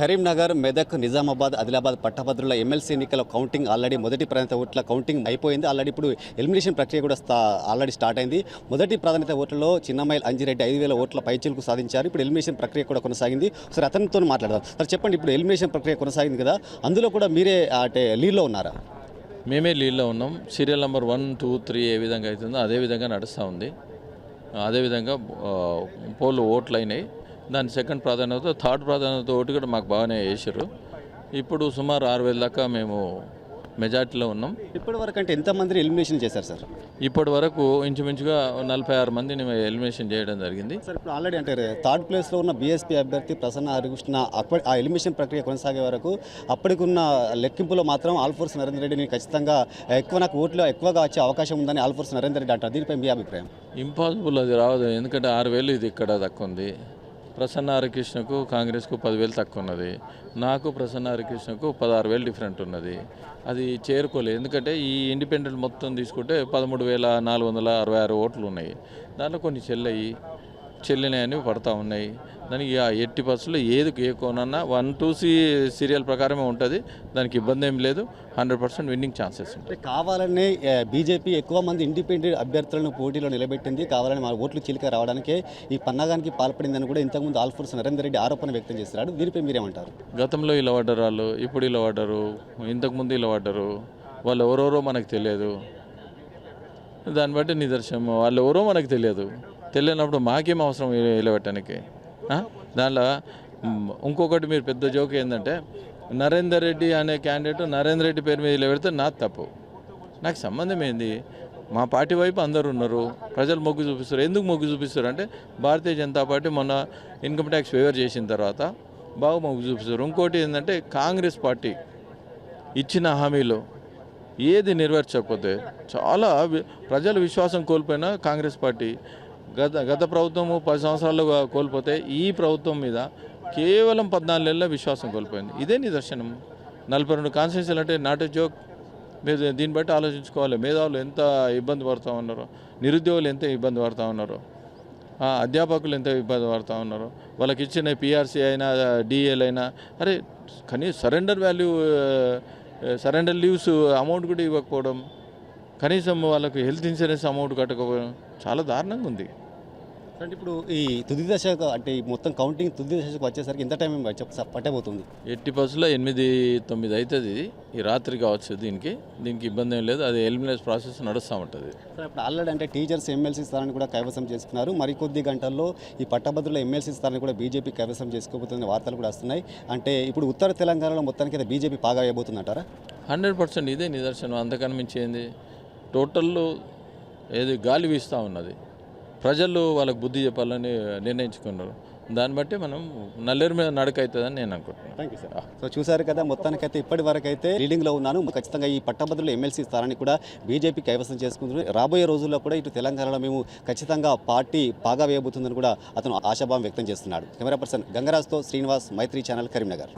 కరీంనగర్ మెదక్ నిజామాబాద్ ఆదిలాబాద్ పట్టభద్రుల ఎమ్మెల్సీ ఎన్నికల counting already మొదటి ప్రాధాన్యత ఓట్ల కౌంటింగ్ అయిపోయింది. ఆల్రెడీ ఇప్పుడు ఎలిమినేషన్ ప్రక్రియ కూడా స్టా- ఆల్రెడీ స్టార్ట్ అయింది. మొదటి ప్రాధాన్యత ఓట్లలో చిన్నమైల్ అంజిరెడ్డి ఐదు వేల ఓట్ల పైచిలకు సాధించారు. ఇప్పుడు ఎలిమినేషన్ ప్రక్రియ కూడా కొనసాగింది. సరే అతనితో మాట్లాడదాం. సార్ చెప్పండి ఇప్పుడు ఎలిమినేషన్ ప్రక్రియ కొనసాగింది కదా అందులో కూడా మీరే అంటే లీడ్లో ఉన్నారా? మేమే లీడ్లో ఉన్నాం. Serial number one two three ఏ విధంగా అవుతుందో అదే విధంగా నడుస్తూ ఉంది. అదేవిధంగా ఆ, పోల్ ఓట్లు అయినాయి దాని సెకండ్ ప్రాధాన్యత థర్డ్ ప్రాధాన్యత ఓటు కూడా మాకు బాగానే వేసారు ఇప్పుడు సుమారు ఆరు వేల దాకా మేము మెజార్టీలో ఉన్నాం. ఇప్పటి వరకు అంటే ఎంతమందిని ఎలిమినేషన్ చేశారు సార్? ఇప్పటి వరకు ఇంచుమించుగా నలభై ఆరు మందిని ఎలిమినేషన్ చేయడం జరిగింది. సార్ ఇప్పుడు ఆల్రెడీ అంటే థర్డ్ ప్లేస్లో ఉన్న బీఎస్పీ అభ్యర్థి ప్రసన్న హరికృష్ణ అప్పటి ఆ ఎలిమినేషన్ ప్రక్రియ కొనసాగే వరకు అప్పటికున్న లెక్కింపులో మాత్రం ఆల్ఫోర్స్ నరేందర్ రెడ్డిని ఖచ్చితంగా ఎక్కువ నాకు ఓట్లు ఎక్కువగా వచ్చే అవకాశం ఉందని ఆల్ఫోర్స్ నరేందర్ రెడ్డి అంటారు. దీనిపై మీ అభిప్రాయం? ఇంపాసిబుల్ అది రావదు ఎందుకంటే ఆరు వేలు ఇది ఇక్కడ తక్కువ ఉంది. ప్రసన్న హరికృష్ణకు కాంగ్రెస్కు పదివేలు తక్కువ ఉన్నది నాకు ప్రసన్న హరికృష్ణకు పదహారు వేలు డిఫరెంట్ ఉన్నది అది చేరుకోలేదు. ఎందుకంటే ఈ ఇండిపెండెంట్ మొత్తం తీసుకుంటే పదమూడు వేల నాలుగు వందల అరవై ఆరు ఓట్లు ఉన్నాయి దాంట్లో కొన్ని చెల్లయి చెల్లినాయని పడతా ఉన్నాయి. దానికి ఆ ఎట్టి బస్సులో ఏది ఏ కోనన్నా వన్ టూ సి సీరియల్ ప్రకారమే ఉంటుంది. దానికి ఇబ్బంది ఏం లేదు. హండ్రెడ్ పర్సెంట్ విన్నింగ్ ఛాన్సెస్ ఉంటాయి. అంటే కావాలనే బీజేపీ ఎక్కువ మంది ఇండిపెండెంట్ అభ్యర్థులను పోటీలో నిలబెట్టింది. కావాలని మా ఓట్లు చీలిక రావడానికే ఈ పన్నాగానికి పాల్పడిందని కూడా ఇంతకుముందు ఆల్ఫోర్స్ నరేందర్ రెడ్డి ఆరోపణ వ్యక్తం చేస్తున్నాడు దీనిపై మీరేమంటారు? గతంలో ఇలా పడ్డారు వాళ్ళు ఇప్పుడు ఇలా పడ్డారు ఇంతకుముందు ఇలా పడ్డారు వాళ్ళు ఎవరెవరో మనకు తెలియదు. దాన్ని బట్టి నిదర్శనం. వాళ్ళు ఎవరో మనకు తెలియదు. తెలియనప్పుడు మాకేం అవసరం నిలబెట్టడానికి? దానిలో ఇంకొకటి మీరు పెద్ద జోక్ ఏంటంటే నరేందర్ రెడ్డి అనే క్యాండిడేట్ నరేందర్ రెడ్డి పేరు మీద ఇలా పెడితే నాది తప్పు. నాకు సంబంధం ఏంది? మా పార్టీ వైపు అందరు ఉన్నారు ప్రజలు మొగ్గు చూపిస్తారు. ఎందుకు మొగ్గు చూపిస్తారు అంటే భారతీయ జనతా పార్టీ మొన్న ఇన్కమ్ ట్యాక్స్ ఫేవర్ చేసిన తర్వాత బాగా మొగ్గు చూపిస్తారు. ఇంకోటి ఏంటంటే కాంగ్రెస్ పార్టీ ఇచ్చిన హామీలు ఏది నెరవేర్చకపోతే చాలా ప్రజలు విశ్వాసం కోల్పోయిన కాంగ్రెస్ పార్టీ గత గత ప్రభుత్వము పది సంవత్సరాలు కోల్పోతే ఈ ప్రభుత్వం మీద కేవలం పద్నాలుగు నెలల విశ్వాసం కోల్పోయింది. ఇదే నిదర్శనం. నలభై రెండు కాన్స్టిట్యూన్సీలు అంటే నాట్ జోక్ మీరు దీన్ని బట్టి ఆలోచించుకోవాలి. మేధావులు ఎంత ఇబ్బంది పడుతూ ఉన్నారో నిరుద్యోగులు ఎంత ఇబ్బంది పడుతూ ఉన్నారో అధ్యాపకులు ఎంత ఇబ్బంది పడుతూ ఉన్నారో వాళ్ళకి ఇచ్చిన పిఆర్సీ అయినా డిఎల్ అయినా అరే కనీసం surrender value surrender leaves amount కూడా ఇవ్వకపోవడం కనీసం వాళ్ళకి హెల్త్ ఇన్సూరెన్స్ అమౌంట్ కట్టకపోవడం చాలా దారుణంగా ఉంది. అంటే ఇప్పుడు ఈ తుది దశకు అంటే ఈ మొత్తం కౌంటింగ్ తుది దశకు వచ్చేసరికి ఎంత టైం పట్టబోతుంది? ఎట్టి బస్సులో ఎనిమిది తొమ్మిది అవుతుంది ఈ రాత్రి కావచ్చు దీనికి. దీనికి ఇబ్బంది ఏం లేదు. అది ఎలిమినేషన్ ప్రాసెస్ నడుస్తూ ఉంటుంది. సార్ ఇప్పుడు ఆల్రెడీ అంటే టీచర్స్ ఎమ్మెల్సీ స్థానాన్ని కూడా కైవసం చేసుకున్నారు. మరికొద్ది గంటల్లో ఈ పట్టభద్రుల ఎమ్మెల్సీ స్థానాన్ని కూడా బీజేపీ కైవసం చేసుకోబోతున్న వార్తలు కూడా వస్తున్నాయి. అంటే ఇప్పుడు ఉత్తర తెలంగాణలో మొత్తానికి అయితే బీజేపీ పాగా వేయబోతుందంటారా హండ్రెడ్ పర్సెంట్ ఇదే నిదర్శనం. అంతకన్నా ఏంది? టోటల్లో ఏది గాలి వీస్తూ ఉన్నది. ప్రజలు వాళ్ళకి బుద్ధి చెప్పాలని నిర్ణయించుకున్నారు. దాన్ని బట్టి మనం నల్లేరు మీద నడక అవుతుందని నేను అనుకుంటున్నాను థ్యాంక్ యూ సార్ సో చూసారు కదా మొత్తానికైతే ఇప్పటి వరకు అయితే లీడింగ్లో ఉన్నాను ఖచ్చితంగా ఈ పట్టభద్రులు ఎమ్మెల్సీ స్థానాన్ని కూడా బీజేపీ కైవసం చేసుకుంటున్నారు. రాబోయే రోజుల్లో కూడా ఇటు తెలంగాణలో మేము ఖచ్చితంగా పార్టీ బాగా వేయబోతుందని కూడా అతను ఆశాభావం వ్యక్తం చేస్తున్నాడు. కెమెరా పర్సన్ గంగరాజ్తో శ్రీనివాస్ మైత్రి ఛానల్ కరీంనగర్.